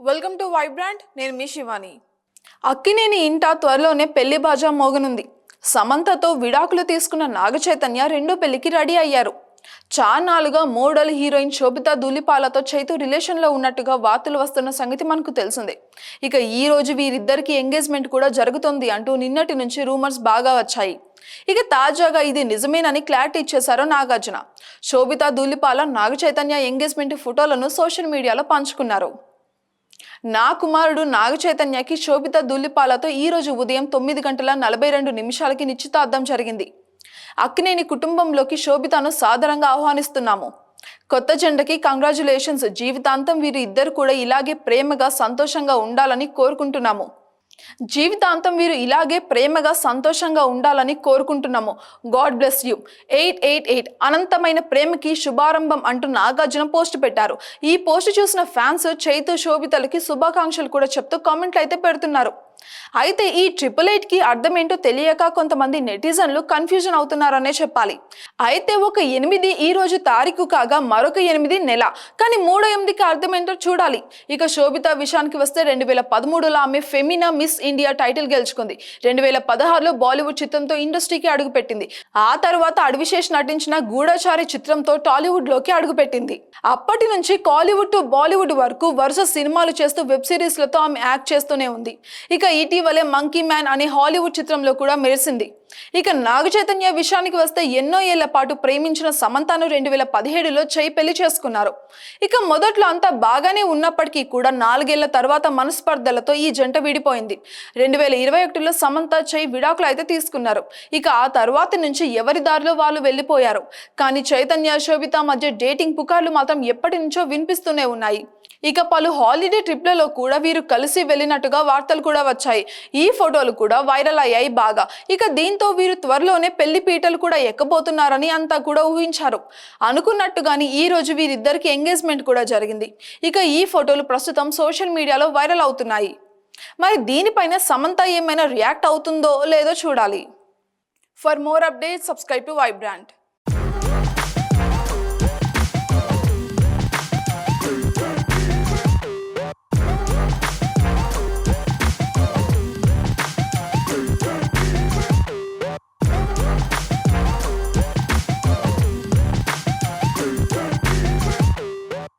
Welcome to Vibrant నేను మీ శివాని. అక్కినేని ఇంట త్వరలోనే పెళ్ళి బాజా మోగనుంది. సమంతతో విడాకులు తీసుకున్న నాగచైతన్య రెండో పెళ్ళికి రెడీ అయ్యారు. చాన్నాళ్ళుగా మోడల్ హీరోయిన్ శోభితా ధూళిపాలతో చైతు రిలేషన్లో ఉన్నట్టుగా వార్తలు వస్తున్న సంగతి మనకు తెలిసిందే. ఇక ఈ రోజు వీరిద్దరికి ఎంగేజ్మెంట్ కూడా జరుగుతుంది అంటూ నిన్నటి నుంచి రూమర్స్ బాగా వచ్చాయి. ఇక తాజాగా ఇది నిజమేనని క్లారిటీ ఇచ్చేశారు నాగార్జున. శోభితా ధూళిపాల నాగచైతన్య ఎంగేజ్మెంట్ ఫోటోలను సోషల్ మీడియాలో పంచుకున్నారు. నా కుమారుడు నాగ చైతన్యకి శోభిత దుల్లిపాలతో ఈ రోజు ఉదయం తొమ్మిది గంటల నలభై రెండు నిమిషాలకి నిశ్చితార్థం జరిగింది. అక్కినేని కుటుంబంలోకి శోభితను సాదరంగా ఆహ్వానిస్తున్నాము. కొత్త జెండకి కంగ్రాచులేషన్స్ జీవితాంతం వీరు ఇద్దరు కూడా ఇలాగే ప్రేమగా సంతోషంగా ఉండాలని కోరుకుంటున్నాము. జీవితాంతం మీరు ఇలాగే ప్రేమగా సంతోషంగా ఉండాలని కోరుకుంటున్నాము. God bless you. Eight eight eight. అనంతమైన ప్రేమకి శుభారంభం అంటూ నాగార్జున పోస్ట్ పెట్టారు. ఈ పోస్ట్ చూసిన ఫ్యాన్స్ చైతు శోభితలకి శుభాకాంక్షలు కూడా చెప్తూ కామెంట్లు అయితే పెడుతున్నారు. అయితే ఈ ట్రిపుల్ ఎయిట్కి అర్థం ఏంటో తెలియక కొంతమంది నెటిజన్లు కన్ఫ్యూజన్ అవుతున్నారనే చెప్పాలి. అయితే ఒక ఎనిమిది ఈ రోజు తారీఖు కాగా మరొక ఎనిమిది నెల. కానీ మూడో ఎనిమిదికి అర్థం ఏంటో చూడాలి. ఇక శోభిత విషయానికి వస్తే రెండు వేల పదమూడులో ఆమె ఫెమినా మిస్ ఇండియా టైటిల్ గెలుచుకుంది. రెండు వేల పదహారులో బాలీవుడ్ చిత్రంతో ఇండస్ట్రీకి అడుగుపెట్టింది. ఆ తర్వాత అడివిశేష్ నటించిన గూఢచారి చిత్రంతో టాలీవుడ్లోకి అడుగుపెట్టింది. అప్పటి నుంచి కాలీవుడ్ టు బాలీవుడ్ వరకు వరుస సినిమాలు చేస్తూ వెబ్ సిరీస్లతో ఆమె యాక్ట్ చేస్తూనే ఉంది. ఇక ఇటీవలే మంకీ మ్యాన్ అనే హాలీవుడ్ చిత్రంలో కూడా మెరిసింది. ఇక నాగ చైతన్య విషయానికి వస్తే ఎన్నో ఏళ్ళ పాటు ప్రేమించిన సమంతను రెండు వేల పదిహేడులో చేయి పెళ్ళి చేసుకున్నారు. ఇక మొదట్లో అంతా బాగానే ఉన్నప్పటికీ కూడా నాలుగేళ్ళ తర్వాత మనస్పర్ధలతో ఈ జంట విడిపోయింది. రెండు వేల ఇరవై ఒకటిలో సమంత చేయి విడాకులు అయితే తీసుకున్నారు. ఇక ఆ తర్వాత నుంచి ఎవరి దారిలో వాళ్ళు వెళ్ళిపోయారు? కానీ చైతన్య శోభిత మధ్య డేటింగ్ పుకార్లు మాత్రం ఎప్పటి నుంచో వినిపిస్తూనే ఉన్నాయి. ఇక పలు హాలిడే ట్రిప్లలో కూడా వీరు కలిసి వెళ్ళినట్టుగా వార్తలు కూడా వచ్చాయి. ఈ ఫోటోలు కూడా వైరల్ అయ్యాయి బాగా. ఇక దీంతో దీంతో వీరు త్వరలోనే పెళ్ళి పీటలు కూడా ఎక్కబోతున్నారని అంతా కూడా ఊహించారు. అనుకున్నట్టుగాని ఈ రోజు వీరిద్దరికి ఎంగేజ్మెంట్ కూడా జరిగింది. ఇక ఈ ఫోటోలు ప్రస్తుతం సోషల్ మీడియాలో వైరల్ అవుతున్నాయి. మరి దీనిపైన సమంత ఏమైనా రియాక్ట్ అవుతుందో లేదో చూడాలి. For more update subscribe to vibrant.